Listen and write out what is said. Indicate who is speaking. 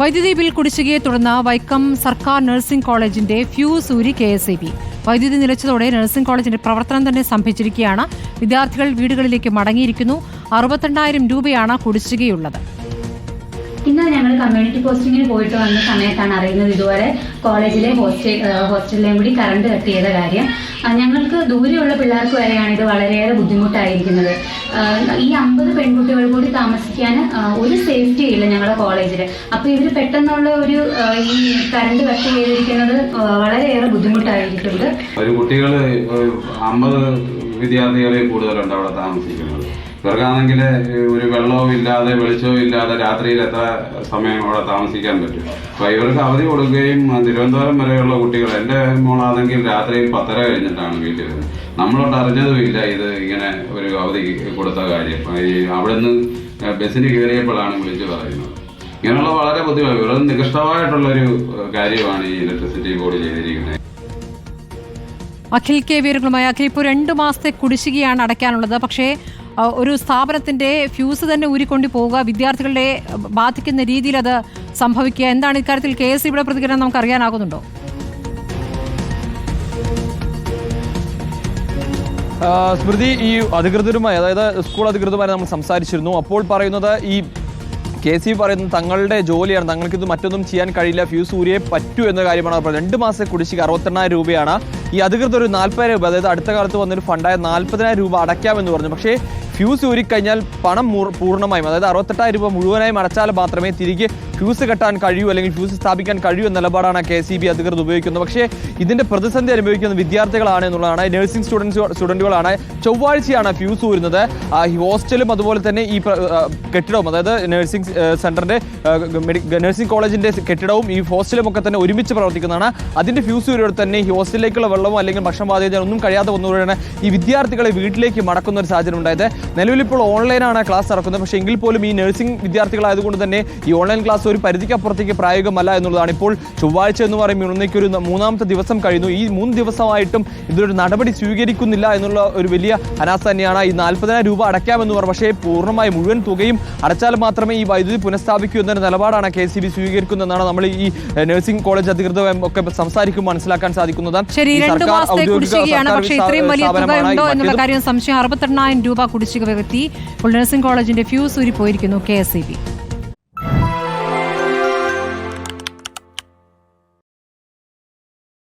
Speaker 1: വൈദ്യുതി ബിൽ കുടിശ്ശികയെ തുടർന്ന് വൈക്കം സർക്കാർ നഴ്സിംഗ് കോളേജിന്റെ ഫ്യൂസ് ഊരി കെ എസ് ബി. വൈദ്യുതി നിലച്ചതോടെ നഴ്സിംഗ് കോളേജിന്റെ പ്രവർത്തനം തന്നെ സ്തംഭിച്ചിരിക്കുകയാണ് വിദ്യാർത്ഥികൾ വീടുകളിലേക്ക് മടങ്ങിയിരിക്കുന്നു. അറുപത്തിരണ്ടായിരം രൂപയാണ് കുടിശ്ശികയുള്ളത്.
Speaker 2: ഇന്ന് ഞങ്ങൾ കമ്മ്യൂണിറ്റി പോസ്റ്റിങ്ങിന് പോയിട്ട് വന്ന സമയത്താണ് അറിയുന്നത് ഇതുവരെ കോളേജിലെ ഹോസ്റ്റൽ ഹോസ്റ്റലിലെയും കൂടി കറണ്ട് കട്ട് ചെയ്ത കാര്യം. ഞങ്ങൾക്ക് ദൂരെയുള്ള പിള്ളേർക്ക് വരെയാണ് ഇത് വളരെയേറെ ബുദ്ധിമുട്ടായിരിക്കുന്നത്. ഈ അമ്പത് പെൺകുട്ടികൾ ഒരു സേഫ്റ്റി ഇല്ല ഞങ്ങളുടെ കോളേജിൽ അപ്പോൾ ഇവർ പെട്ടെന്നുള്ള ഒരു ഈ കറണ്ട് കട്ട് ചെയ്തിരിക്കുന്നത് വളരെയേറെ ബുദ്ധിമുട്ടായിരിക്കുന്നുണ്ട്
Speaker 3: ഒരു കുട്ടികൾ അമ്പത് വിദ്യാർത്ഥികളെ കൂടുതലുണ്ട് അവിടെ താമസിക്കുന്നത്. ഇവർക്കാണെങ്കിൽ ഒരു വെള്ളവും ഇല്ലാതെ വെളിച്ചവും ഇല്ലാതെ രാത്രിയിൽ എത്ര സമയം അവിടെ താമസിക്കാൻ പറ്റും? അപ്പൊ ഇവർക്ക് അവധി കൊടുക്കുകയും തിരുവനന്തപുരം വരെയുള്ള കുട്ടികൾ എന്റെ മോളാണെങ്കിൽ രാത്രി പത്തര കഴിഞ്ഞിട്ടാണ് വീട്ടിൽ വരുന്നത്. നമ്മളോട്ട് അറിഞ്ഞതുമില്ല ഇത് ഇങ്ങനെ ഒരു അവധി കൊടുത്ത കാര്യം. അവിടെ നിന്ന് ബസ്സിന് കയറിയപ്പോഴാണ് വിളിച്ച് പറയുന്നത്. ഇങ്ങനെയുള്ള വളരെ ബുദ്ധിമുട്ട് വളരെ നികഷ്ടമായിട്ടുള്ളൊരു കാര്യമാണ് ഈ ഇലക്ട്രിസിറ്റി ബോർഡ് ചെയ്തിരിക്കുന്നത്.
Speaker 1: അഖിൽ കെ വിവരങ്ങളുമായി അഖിൽ ഇപ്പോൾ രണ്ട് മാസത്തെ കുടിശ്ശികയാണ് അടയ്ക്കാനുള്ളത്. പക്ഷേ ഒരു സ്ഥാപനത്തിന്റെ ഫ്യൂസ് തന്നെ ഊരിക്കൊണ്ടു പോവുക വിദ്യാർത്ഥികളുടെ ബാധിക്കുന്ന രീതിയിൽ അത് സംഭവിക്കുക. എന്താണ് ഇക്കാര്യത്തിൽ കെ എസ് ഇവിടെ പ്രതികരണം നമുക്ക് അറിയാനാകുന്നുണ്ടോ?
Speaker 4: സ്മൃതി ഈ അധികൃതരുമായി അതായത് സ്കൂൾ അധികൃതരുമായി നമ്മൾ സംസാരിച്ചിരുന്നു. അപ്പോൾ പറയുന്നത് ഈ കെ സി പറയുന്നത് തങ്ങളുടെ ജോലിയാണ് തങ്ങൾക്ക് ഇത് മറ്റൊന്നും ചെയ്യാൻ കഴിയില്ല ഫ്യൂസ് ഊരിയെ പറ്റൂ എന്ന കാര്യമാണ് അവർ രണ്ട് മാസത്തെ കുടിശ്ശിക അറുപത്തെണ്ണായിരം രൂപയാണ്. ഈ അധികൃതർ ഒരു നാൽപ്പതിനായിരം രൂപ അതായത് അടുത്ത കാലത്ത് വന്നൊരു ഫണ്ടായ നാൽപ്പതിനായിരം രൂപ അടയ്ക്കാമെന്ന് പറഞ്ഞു. പക്ഷേ ഫ്യൂസ് ഊരിക്കഴിഞ്ഞാൽ പണം പൂർണമായും അതായത് അറുപത്തെട്ടായിരം രൂപ മുഴുവനായും അടച്ചാൽ മാത്രമേ തിരികെ ഫ്യൂസ് കെട്ടാൻ കഴിയൂ അല്ലെങ്കിൽ ഫ്യൂസ് സ്ഥാപിക്കാൻ കഴിയൂ എന്ന നിലപാടാണ് കെ സി ബി അധികൃതർ ഉപയോഗിക്കുന്നത്. പക്ഷേ ഇതിന്റെ പ്രതിസന്ധി അനുഭവിക്കുന്ന വിദ്യാർത്ഥികളാണ് എന്നുള്ളതാണ് നഴ്സിംഗ് സ്റ്റുഡൻസ് സ്റ്റുഡന്റുകളാണ് ചൊവ്വാഴ്ചയാണ് ഫ്യൂസ് ഊരുന്നത്. ഹോസ്റ്റലും അതുപോലെ തന്നെ ഈ കെട്ടിടവും അതായത് നഴ്സിംഗ് സെന്ററിന്റെ നഴ്സിംഗ് കോളേജിന്റെ കെട്ടിടവും ഈ ഹോസ്റ്റലും ഒക്കെ തന്നെ ഒരുമിച്ച് പ്രവർത്തിക്കുന്നതാണ്. അതിന്റെ ഫ്യൂസ് ഊരിയോടെ തന്നെ ഈ ഹോസ്റ്റലിലേക്കുള്ള വെള്ളമോ അല്ലെങ്കിൽ ഭക്ഷണം ഭക്ഷണബാധ്യത ഒന്നും കഴിയാതെ വന്നതോടെയാണ് ഈ വിദ്യാർത്ഥികളെ വീട്ടിലേക്ക് മടക്കുന്ന ഒരു സാഹചര്യം ഉണ്ടായത്. നിലവിൽ ഇപ്പോൾ ഓൺലൈനാണ് ക്ലാസ് നടക്കുന്നത്. പക്ഷേ എങ്കിൽ പോലും ഈ നഴ്സിംഗ് വിദ്യാർത്ഥികളായതുകൊണ്ട് തന്നെ ഈ ഓൺലൈൻ ക്ലാസ് ഒരു പരിധിക്കപ്പുറത്തേക്ക് പ്രായോഗികമല്ല എന്നുള്ളതാണ്. ഇപ്പോൾ ചൊവ്വാഴ്ച എന്ന് പറയുമ്പോൾ ഇന്നേക്ക് ഒരു മൂന്നാമത്തെ ദിവസം കഴിഞ്ഞു. ഈ മൂന്ന് ദിവസമായിട്ടും ഇതിലൊരു നടപടി സ്വീകരിക്കുന്നില്ല എന്നുള്ള ഒരു വലിയ അനാസ്ഥ തന്നെയാണ് ഈ നാൽപ്പതിനായിരം രൂപ അടയ്ക്കാമെന്ന് പറഞ്ഞു. പക്ഷേ പൂർണമായി മുഴുവൻ തുകയും അടച്ചാൽ മാത്രമേ ഈ വൈദ്യുതി പുനഃസ്ഥാപിക്കൂ എന്നൊരു നിലപാടാണ് കെ സി ബി സ്വീകരിക്കുന്നതെന്നാണ് നമ്മൾ ഈ നഴ്സിംഗ് കോളേജ് അധികൃതർ ഒക്കെ സംസാരിക്കുമ്പോൾ മനസ്സിലാക്കാൻ സാധിക്കുന്നത്.
Speaker 1: സംശയം. അറുപത്തെണ്ണായിരം രൂപ കുടിശ്ശിക വ്യക്തി നഴ്സിംഗ് കോളേജിന്റെ ഫ്യൂസ് ഊരി പോയിരിക്കുന്നു കെ എസ്